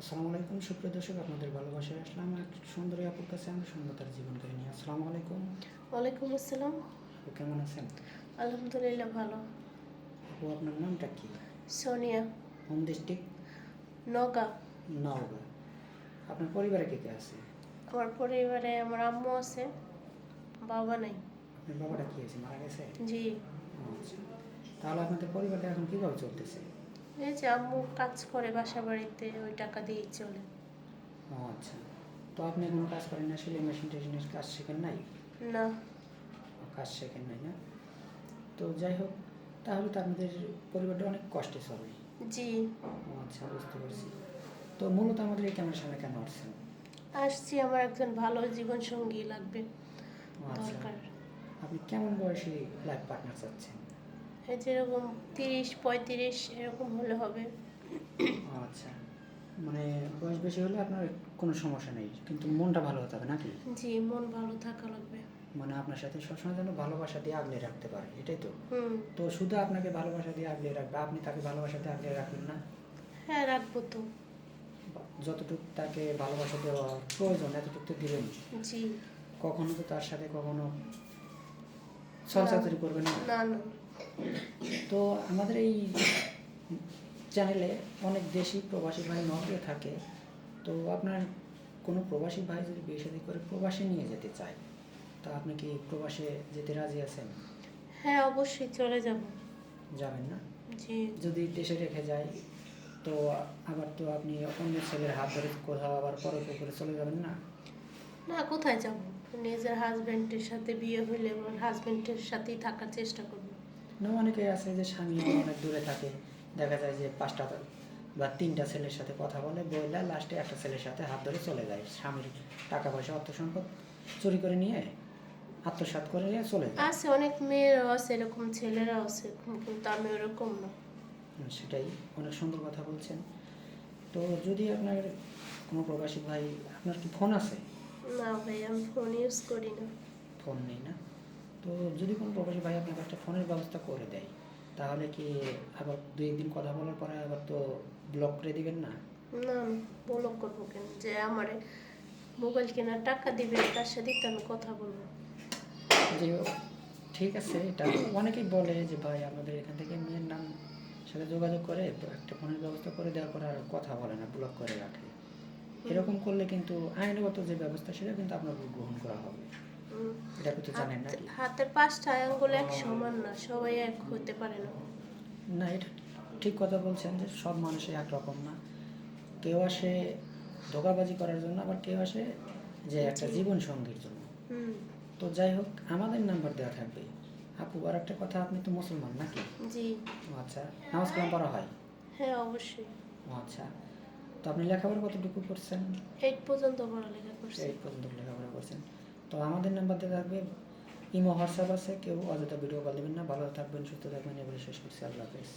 আসসালামু আলাইকুম সুপ্রিয় দর্শক আপনাদের ভালোবাসায় আসলাম এক সুন্দরী আপুর কাছে আমি সুন্দরতার জীবন কাহিনী আসসালামু আলাইকুম। ওয়ালাইকুম আসসালাম। আপু কেমন আছেন? আলহামদুলিল্লাহ ভালো। আপু আপনার নামটা কি? সোনিয়া। Home district Naga Naogaon. আপনার পরিবারে কে কে আছে? আমার পরিবারে আমার আম্মু আছে বাবা নাই। আপনার বাবাটা কি আছে মারা গেছে? জি। আচ্ছা। তাহলে আপনাদের পরিবারটা এখন কীভাবে চলতেছে? এই যে আম্মু কাজ করে বাসা বাড়িতে ওই টাকা দিয়েই চলে। ও আচ্ছা। তো আপনি কোনো কাজ করেন না সেলাই মেশিন টেশিনের কাজ শেখেন নাই? না। কাজ শেখেন নাই না? তো যাই হোক তাহলে তো আপনাদের পরিবারটা অনেক কষ্টে চলে। জি। ও আচ্ছা বুঝতে পারছি। তো মূলত আমাদের এই ক্যামেরার সামনে কেন আসছেন? আসছি আমার একজন ভালো জীবন সঙ্গী লাগবে আচ্ছা। দরকার। আপনি কেমন বয়সী লাইফ পার্টনার চাচ্ছেন? যেরকম তিরিশ পঁয়ত্রিশ এরকম হলে হবে। আচ্ছা। মানে বয়স বেশি হলে আপনার কোনো সমস্যা নেই কিন্তু মনটা ভালো হতে হবে নাকি? জি মন ভালো থাকা লাগবে। মানে আপনার সাথে সবসময় যেন ভালোবাসা দিয়ে আগলে রাখতে পারে এটাই তো। হুম। তো শুধু আপনাকে ভালোবাসা দিয়ে আগলে রাখবে আপনি তাকে ভালোবাসা দিয়ে আগলে রাখবেন না? হ্যাঁ রাখব তো। যতটুকু তাকে ভালোবাসা দেওয়া প্রয়োজন এতটুকু তো দিবেন। জি। কখনো তো তার সাথে কখনো ছলচাতুরি করবেন না? না না। তো আমাদের এই চ্যানেলে অনেক দেশি প্রবাসী ভাই নর্বে থাকে। তো আপনার কোনো প্রবাসী ভাই যদি বিয়ে শাদী করে প্রবাসে নিয়ে যেতে চায় তা আপনি কি প্রবাসে যেতে রাজি আছেন? হ্যাঁ অবশ্যই চলে যাব। যাবেন না? জি। যদি দেশে রেখে যায় তো আবার তো আপনি অন্য ছেলের হাত ধরে কোথাও আবার পরে করে চলে যাবেন না? না কোথায় যাব? নিজের হাজবেন্ডের সাথে বিয়ে হলে আমার হাজবেন্ডের সাথেই থাকার চেষ্টা করব। না অনেকে আছে যে স্বামী অনেক দূরে থাকে। দেখা যায় যে পাঁচটা বা তিনটা ছেলের সাথে কথা বলে বইলা লাস্টে একটা ছেলের সাথে হাত ধরে চলে যায়। স্বামীর টাকা পয়সা অর্থ সম্পদ চুরি করে নিয়ে আত্মসাৎ করে নিয়ে চলে যায়। আছে অনেক মেয়েরাও আছে এরকম ছেলেরাও আছে কিন্তু আমি ওরকম না। সেটাই অনেক সুন্দর কথা বলছেন। তো যদি আপনার কোনো প্রবাসী ভাই আপনার কি ফোন আছে? না ভাই আমি ফোন ইউজ করি না। ফোন নেই না? তো যদি কোনো প্রবাসী ভাই আপনাকে একটা ফোনের ব্যবস্থা করে দেয় তাহলে কি আবার দুই একদিন কথা বলার পরে আবার তো ব্লক করে দিবেন না? না বলো করব কেন? যে আমার মোবাইল কেনার টাকা দিবে তার সাথে তো আমি কথা বলব। যে ঠিক আছে এটা অনেকেই বলে যে ভাই আমাদের এখান থেকে মেয়ের নাম সাথে যোগাযোগ করে একটা ফোনের ব্যবস্থা করে দেওয়ার পর আর কথা বলে না ব্লক করে রাখে। এরকম করলে কিন্তু আইনগত যে ব্যবস্থা সেটা কিন্তু আপনার গ্রহণ করা হবে। এটা জানেন নাকি? হাতের পাঁচটা আঙ্গুল এক সমান না সবাই এক হতে পারে না। না এটা ঠিক কথা বলছেন যে সব মানুষই একরকম না। কেউ আসে ধোকাবাজি করার জন্য আবার কেউ আসে যে একটা জীবন সঙ্গীর জন্য। তো যাই হোক আমাদের নাম্বার দেওয়া থাকবে। আপু আর একটা কথা আপনি তো মুসলমান নাকি? জি। আচ্ছা নামাজ কালাম পড়া হয়? হ্যাঁ অবশ্যই। আচ্ছা তো আপনি লেখাপড়া কতটুকু করছেন? এইট পর্যন্ত পড়ালেখা করছি। এই পর্যন্ত লেখাপড়া করছেন। তো আমাদের নাম্বার দিয়ে থাকবে ইমো, হোয়াটসঅ্যাপ আছে, কেউ অযথা ভিডিও কল দেবেন না। ভালো থাকবেন, সুস্থ থাকবেন এবারে শেষ করছি। আল্লাহ হাফেজ।